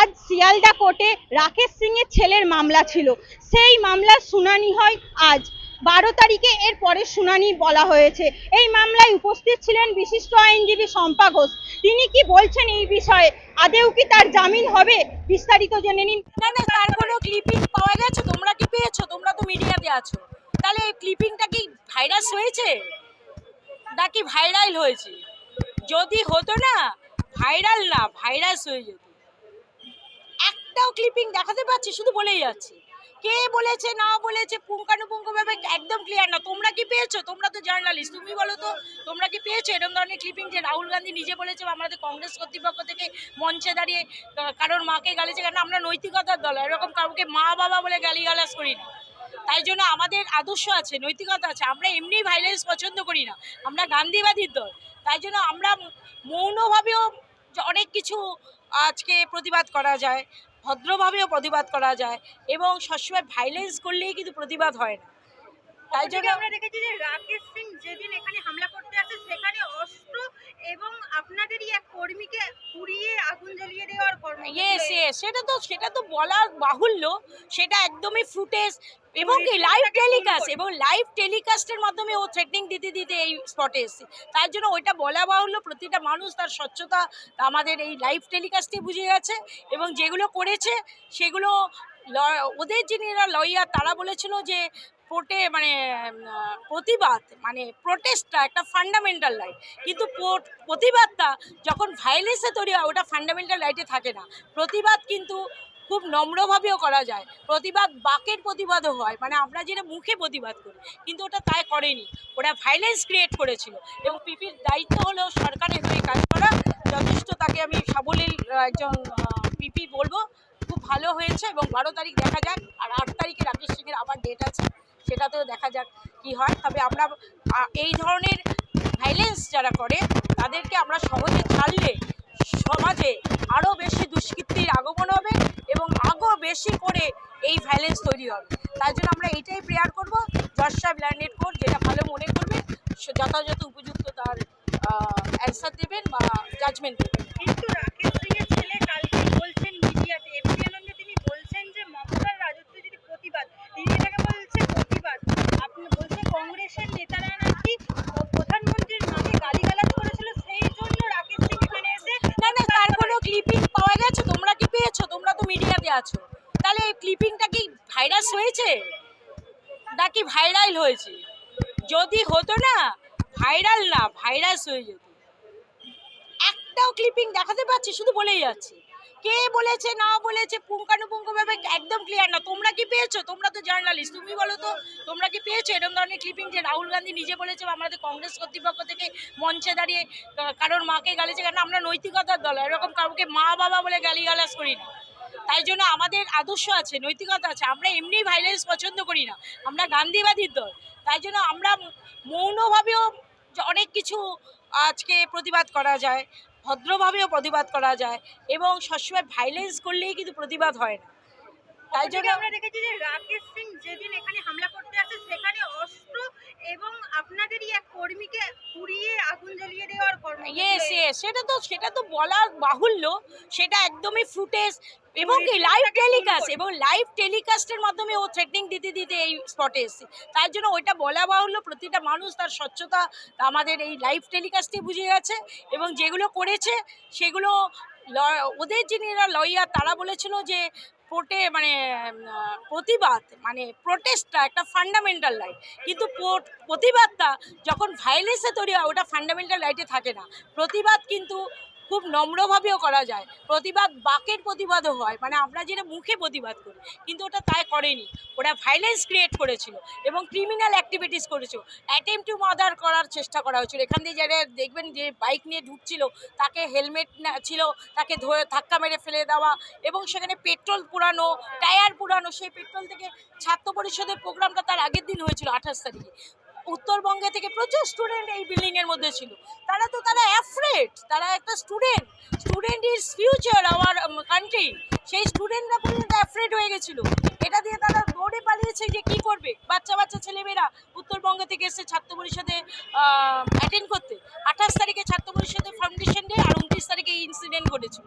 আজ শিয়ালদা কোর্টে রাকেশ সিং এর ছেলের মামলা ছিল। সেই মামলার শুনানি হয় আজ। বারো তারিখে এর পরে শুনানি বলা হয়েছে। এই মামলায় উপস্থিত ছিলেন বিশিষ্ট আইনজীবী শম্পা ঘোষ। তিনি কি বলছেন এই বিষয়ে? আদেও কি তার জামিন হবে? বিস্তারিত জেনে নিন। না না, তার কোনো ক্লিপিং পাওয়া গেছে? তোমরা কি পেয়েছ? তোমরা তো মিডিয়াতে আছো। তাহলে এই ক্লিপিংটা কি ভাইরাস হয়েছে? নাকি ভাইরাল হয়েছে? যদি হতো না ভাইরাল না ভাইরাস হয়ে যেত। একটাও ক্লিপিং দেখাতে পাচ্ছি, শুধু বলেই যাচ্ছি। কে বলেছে, না বলেছে পুঙ্খানুপুঙ্খভাবে একদম ক্লিয়ার না। তোমরা কি পেয়েছ? তোমরা তো জার্নালিস্ট তুমি বলো তো, তোমরা কি পেয়েছ? এরকম ধরনের ক্লিপিং যে রাহুল গান্ধী নিজে বলেছে আমাদের কংগ্রেস কর্তৃপক্ষ থেকে মঞ্চে দাঁড়িয়ে কারোর মাকে গালিছে কেন? আমরা নৈতিকতার দল। এরকম কাউকে মা বাবা বলে গালিগালাজ করি না। তাই জন্য আমাদের আদর্শ আছে, নৈতিকতা আছে। আমরা এমনি ভাইলেন্স পছন্দ করি না। আমরা গান্ধীবাদীর দল। তাই জন্য আমরা মৌনভাবেও অনেক কিছু আজকে প্রতিবাদ করা যায়। ভদ্রভাবেও প্রতিবাদ করা যায় এবং সবসময় ভাইলেন্স করলেই কিন্তু প্রতিবাদ হয় না। তাই জন্য আমরা দেখেছি যে রাকেশ সিং যেদিন এখানে হামলা করতে আসে সেখানে অস্ত্র এবং আপনাদেরই এক কর্মীকে পুড়িয়ে আগুন জ্বালিয়ে দেওয়ার কর্ম ইয়েস ইয়েস সেটা তো সেটা তো বলা বাহুল্য। সেটা একদমই ফুটেজ এবং কি লাইভ টেলিকাস্ট এবং লাইভ টেলিকাস্টের মাধ্যমে ও থ্রেটনিং দিতে দিতে এই স্পটে এসেছে। তার জন্য ওইটা বলা বাহুল্য প্রতিটা মানুষ তার স্বচ্ছতা আমাদের এই লাইভ টেলিকাস্টে বুঝে গেছে এবং যেগুলো করেছে সেগুলো ওদের যিনি লয়ার তারা বলেছিল যে কোর্টে মানে প্রতিবাদ মানে প্রোটেস্টটা একটা ফান্ডামেন্টাল রাইট কিন্তু প্রতিবাদটা যখন ভায়োলেন্সে তৈরি হয়, ওটা ফান্ডামেন্টাল রাইটে থাকে না। প্রতিবাদ কিন্তু খুব নম্রভাবেও করা যায়। প্রতিবাদ বাকের প্রতিবাদও হয়। মানে আমরা যেটা মুখে প্রতিবাদ করি, কিন্তু ওটা তাই করেনি। ওরা ভায়োলেন্স ক্রিয়েট করেছিল। এবং পিপির দায়িত্ব হলো সরকারের হয়ে কাজ করা। যথেষ্ট তাকে আমি সাবলীল একজন পিপি বলব। খুব ভালো হয়েছে এবং বারো তারিখ দেখা যাক। আর আট তারিখে রাকেশ সিংয়ের আবার ডেট আছে। সেটাতেও দেখা যাক কি হয়। তবে আমরা এই ধরনের ভাইলেন্স যারা করে, তাদেরকে আমরা সহজে ছাড়লে সমাজে আরও বেশি দুষ্কৃতির আগমন হবে এবং আরও বেশি করে এই ভাইলেন্স তৈরি হবে। তার জন্য আমরা এটাই প্রেয়ার করব জজ সাহেব ল্যান্ডেড কোর্ট যেটা ভালো মনে করবে সে যথাযথ উপযুক্ত তার অ্যান্সার দেবেন বা জাজমেন্ট দেবেন কিন্তু রাকেশ সিং এর ছেলে কালকে বলছেন মিডিয়াতে এবিপি আনন্দে তিনি বলছেন যে মমতার রাজত্ব যদি প্রতিবাদ তিনি এটাকে বলছে প্রতিবাদ আপনি বলছে কংগ্রেসের নেতারা নাকি প্রধানমন্ত্রীর মাকে গালিগালাজ করেছিল সেই জন্য রাকেশ সিং এখানে এসে না না তার কোনো ক্লিপিং পাওয়া গেছে তোমরা কি পেয়েছ তোমরা তো মিডিয়াতে আছো তাহলে এই ক্লিপিংটা কি ভাইরাস হয়েছে? নাকি ভাইরাল হয়েছে? যদি হতো না ভাইরাল না ভাইরাস হয়ে যেত। একটাও ক্লিপিং দেখাতে পাচ্ছি শুধু বলেই যাচ্ছে। কে বলেছে, না বলেছে, পুঙ্খানুপুঙ্খভাবে একদম ক্লিয়ার না। তোমরা কি পেয়েছ? তোমরা তো জার্নালিস্ট তুমি বলো তো, তোমরা কি পেয়েছ? এরকম ধরনের ক্লিপিং যে রাহুল গান্ধী নিজে বলেছে আমাদের কংগ্রেস কর্তৃপক্ষ থেকে মঞ্চে দাঁড়িয়ে কারোর মাকে গালিছে কেন আমরা নৈতিকতার দল। এরকম কাউকে মা বাবা বলে গালিগালাজ করি না তাই জন্য আমাদের আদর্শ আছে নৈতিকতা আছে। আমরা এমনি ভাইলেন্স পছন্দ করি না। আমরা গান্ধীবাদীর দল। তাই জন্য আমরা মৌনভাবেও অনেক কিছু আজকে প্রতিবাদ করা যায় ভদ্রভাবেও প্রতিবাদ করা যায় এবং সবসময় ভাইলেন্স করলেই কিন্তু প্রতিবাদ হয় না। তাই জন্য আমরা দেখেছি যে রাকেশ সিং যেদিন এখানে হামলা করতে আসে সেখানে অস্ত্র এবং আপনাদেরই এক কর্মীকে পুড়িয়ে আগুন জ্বালিয়ে দেওয়ার কর্ম সেটা তো সেটা তো বলার বাহুল্য। সেটা একদমই ফুটেজ এবং কি লাইভ টেলিকাস্ট এবং লাইভ টেলিকাস্টের মাধ্যমে ও থ্রেটনিং দিতে দিতে এই স্পটে এসেছে। তার জন্য ওইটা বলা বাহুল্য প্রতিটা মানুষ তার স্বচ্ছতা আমাদের এই লাইভ টেলিকাস্টে বুঝে গেছে এবং যেগুলো করেছে সেগুলো ল- ওদের যিনি লয়ার তারা বলেছিল যে কোর্টে মানে প্রতিবাদ মানে প্রোটেস্টটা একটা ফান্ডামেন্টাল রাইট কিন্তু প্রতিবাদটা যখন ভায়োলেন্সে তৈরি হয় ওটা ফান্ডামেন্টাল রাইটে থাকে না। প্রতিবাদ কিন্তু খুব নম্রভাবেও করা যায়। প্রতিবাদ বাকের প্রতিবাদও হয়। মানে আমরা যেটা মুখে প্রতিবাদ করি, কিন্তু ওটা তাই করেনি। ওরা ভাইলেন্স ক্রিয়েট করেছিল এবং ক্রিমিনাল অ্যাক্টিভিটিস করেছিল। অ্যাটেম্প টু মার্ডার করার চেষ্টা করা হয়েছিল। এখান দিয়ে যারা দেখবেন যে বাইক নিয়ে ঢুকছিল, তাকে হেলমেট ছিল, তাকে ধরে ধাক্কা মেরে ফেলে দেওয়া এবং সেখানে পেট্রোল পুরানো টায়ার পুরানো, সেই পেট্রোল থেকে ছাত্র পরিষদের প্রোগ্রামটা তার আগের দিন হয়েছিল, আঠাশ তারিখে। উত্তরবঙ্গে থেকে প্রচুর স্টুডেন্ট এই বিল্ডিং এর মধ্যে ছিল। তারা তো তারা অ্যাফ্রেড তারা একটা student student is future our country সেই স্টুডেন্টরা পর্যন্ত অ্যাফ্রেড হয়ে গেছিল। এটা দিয়ে তারা দৌড়ে পালিয়েছে যে কি করবে? বাচ্চা বাচ্চা ছেলেমেয়েরা উত্তরবঙ্গ থেকে এসে ছাত্র পরিষদে অ্যাটেন্ড করতে। আঠাশ তারিখে ছাত্র পরিষদের ফাউন্ডেশন ডে আর উনত্রিশ তারিখে এই ইনসিডেন্ট ঘটেছিল।